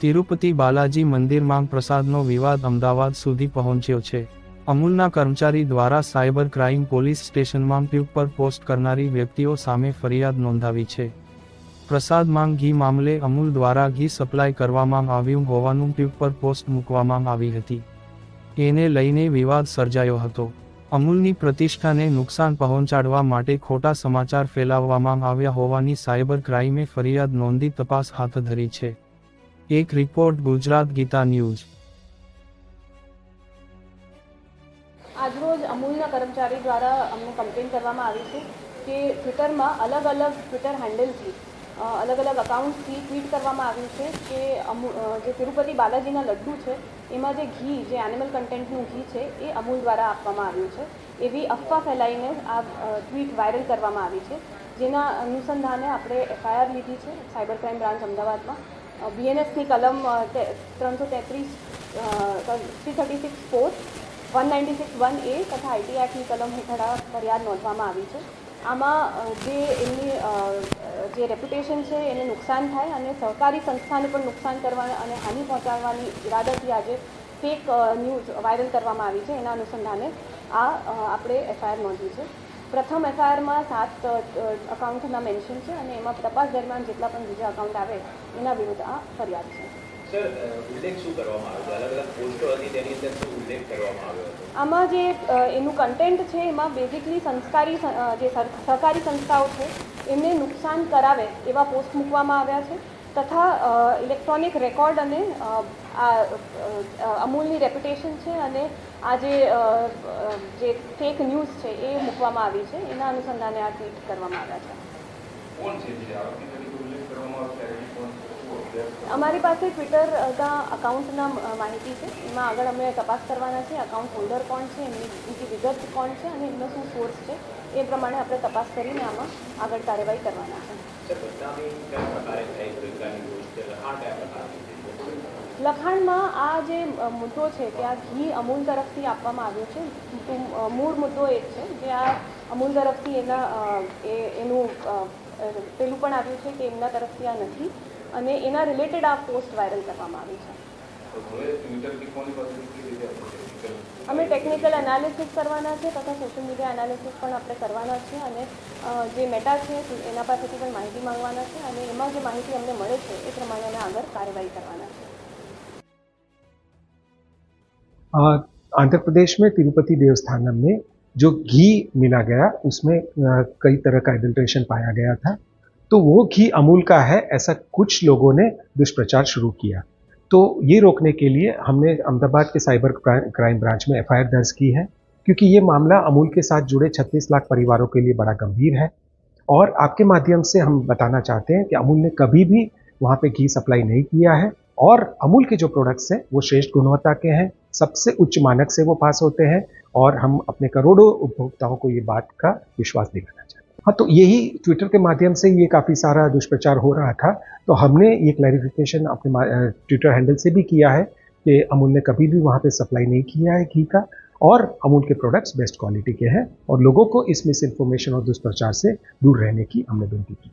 તિરુપતિ બાલાજી મંદિરમાં પ્રસાદનો વિવાદ અમદાવાદ સુધી પહોંચ્યો છે. અમૂલના કર્મચારી દ્વારા સાયબર ક્રાઇમ પોલીસ સ્ટેશનમાં ટ્યુબ પર પોસ્ટ કરનારી વ્યક્તિઓ સામે ફરિયાદ નોંધાવી છે. પ્રસાદ માંગ ઘી મામલે અમૂલ દ્વારા ઘી સપ્લાય કરવામાં આવ્યું હોવાનું ટ્યુબ પર પોસ્ટ મૂકવામાં આવી હતી. એને લઈને વિવાદ સર્જાયો હતો. અમૂલની પ્રતિષ્ઠાને નુકસાન પહોંચાડવા માટે ખોટા સમાચાર ફેલાવવામાં આવ્યા હોવાની સાયબર ક્રાઇમે ફરિયાદ નોંધી તપાસ હાથ ધરી છે. એક રિપોર્ટ ગુજરાત ગીતા ન્યૂઝ. આજરોજ અમૂલના કર્મચારી દ્વારા અમને કમ્પ્લેન કરવામાં આવી છે કે ટ્વિટરમાં અલગ અલગ ટ્વિટર હેન્ડલથી અલગ અલગ અકાઉન્ટથી ટ્વીટ કરવામાં આવ્યું છે કે અમુ જે તિરુપતિ બાલાજીના લડ્ડુ છે, એમાં જે ઘી, જે એનિમલ કન્ટેન્ટનું ઘી છે, એ અમૂલ દ્વારા આપવામાં આવ્યું છે. એવી અફવા ફેલાઈને આ ટ્વીટ વાયરલ કરવામાં આવી છે. જેના અનુસંધાને આપણે એફઆઈઆર લીધી છે સાયબર ક્રાઇમ બ્રાન્ચ અમદાવાદમાં. બીએનએસની કલમ ત્રણસો તેત્રીસ three thirty six four one ninety six one A તથા આઈટી એક્ટની કલમ હેઠળ ફરિયાદ નોંધવામાં આવી છે. આમાં જે એમની જે રેપ્યુટેશન છે એને નુકસાન થાય અને સહકારી સંસ્થાને પણ નુકસાન કરવા અને હાનિ પહોંચાડવાની ઇરાદાથી આજે ફેક ન્યૂઝ વાયરલ કરવામાં આવી છે. એના અનુસંધાને આ આપણે એફઆઈઆર નોંધી છે. પ્રથમ એફઆઈઆરમાં સાત અકાઉન્ટના મેન્શન છે અને એમાં તપાસ દરમિયાન જેટલા પણ બીજા અકાઉન્ટ આવે એના વિરુદ્ધ આ ફરિયાદ છે. આમાં જે એનું કન્ટેન્ટ છે એમાં બેઝિકલી સંસ્કારી જે સહકારી સંસ્થાઓ છે એમને નુકસાન કરાવે એવા પોસ્ટ મૂકવામાં આવ્યા છે. તથા ઇલેક્ટ્રોનિક રેકોર્ડ અને આ અમૂલની રેપ્યુટેશન છે અને આ જે જે ફેક ન્યૂઝ છે એ મૂકવામાં આવી છે. એના અનુસંધાને આ ટ્વીટ કરવામાં આવ્યા છે કોણ છે જે આરોપી તરીકે ઉલ્લેખ કરવામાં આવશે આઈડી કોણ છે? શું અભ્યાસ કરો? અમારી પાસે ટ્વિટરના અકાઉન્ટના માહિતી છે. એમાં આગળ અમે તપાસ કરવાના છે અકાઉન્ટ હોલ્ડર કોણ છે એમની બીજી વિગત કોણ છે અને એમનો શું સોર્સ છે એ પ્રમાણે આપણે તપાસ કરીને આમાં આગળ કાર્યવાહી કરવાના છે. લખાણમાં આ જે મુદ્દો છે કે આ ઘી અમૂલ તરફથી આપવામાં આવ્યું છે મૂળ મુદ્દો એ છે કે આ અમૂલ તરફથી એના એ એનું પેલું પણ આવ્યું છે કે એમના તરફથી આ નથી. અને એના રિલેટેડ આ પોસ્ટ વાયરલ કરવામાં આવી છે તો હવે ટ્વિટરથી કોની પાસેથી કેવી રીતે આપણે technical અમે ટેકનિકલ એનાલિસિસ કરવાના છે તથા સોશિયલ મીડિયા એનાલિસિસ પણ આપણે કરવાના છે અને અ, જે મેટા છે એના પાસેથી પણ માહિતી માંગવાના છે અને એમાં જે માહિતી અમને મળે છે એ પ્રમાણે અમે આગળ કાર્યવાહી કરવાના છે अ, आंध्र प्रदेश में तिरुपति देवस्थानम में जो घी मिला गया उसमें अ, कई तरह का एडल्ट्रेशन पाया गया था तो वो घी अमूल का है, ऐसा कुछ लोगों ने दुष्प्रचार शुरू किया। तो ये रोकने के लिए हमने अहमदाबाद के साइबर क्राइम ब्रांच में एफआईआर दर्ज की है, क्योंकि ये मामला अमूल के साथ जुड़े 36 लाख परिवारों के लिए बड़ा गंभीर है। और आपके माध्यम से हम बताना चाहते हैं कि अमूल ने कभी भी वहाँ पे घी सप्लाई नहीं किया है, और अमूल के जो प्रोडक्ट्स हैं, वो श्रेष्ठ गुणवत्ता के हैं, सबसे उच्च मानक से वो पास होते हैं, और हम अपने करोड़ों उपभोक्ताओं को ये बात का विश्वास दिलाना हैं तो यही ट्विटर के माध्यम से ये काफ़ी सारा दुष्प्रचार हो रहा था। तो हमने ये क्लैरिफिकेशन अपने ट्विटर हैंडल से भी किया है कि अमूल ने कभी भी वहाँ पे सप्लाई नहीं किया है घी का और अमूल के प्रोडक्ट्स बेस्ट क्वालिटी के हैं और लोगों को इस मिस इन्फॉर्मेशन और दुष्प्रचार से दूर रहने की हमने विनती की।